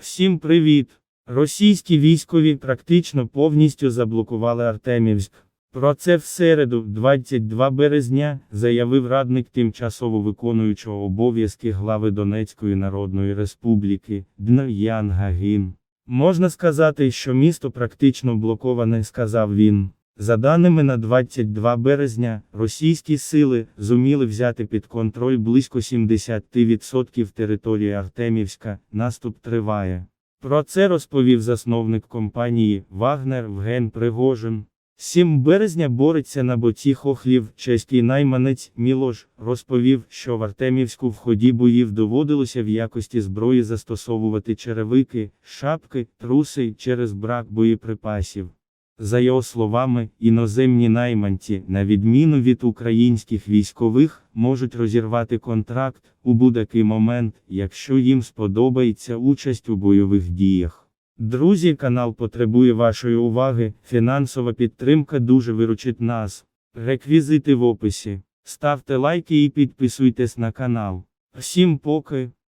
Всім привіт! Російські військові практично повністю заблокували Артемівськ. Про це в середу, 22 березня, заявив радник тимчасово виконуючого обов'язки глави Донецької Народної Республіки Днаян Гагін. Можна сказати, що місто практично блоковане, сказав він. За даними на 22 березня, російські сили зуміли взяти під контроль близько 70% території Артемівська, наступ триває. Про це розповів засновник компанії Вагнер Вген Пригожин. 7 березня бореться на боці хохлів, чеський найманець Мілош розповів, що в Артемівську в ході боїв доводилося в якості зброї застосовувати черевики, шапки, труси через брак боєприпасів. За його словами, іноземні найманці, на відміну від українських військових, можуть розірвати контракт у будь-який момент, якщо їм сподобається участь у бойових діях. Друзі, канал потребує вашої уваги, фінансова підтримка дуже виручить нас. Реквізити в описі. Ставте лайки і підписуйтесь на канал. Всім поки.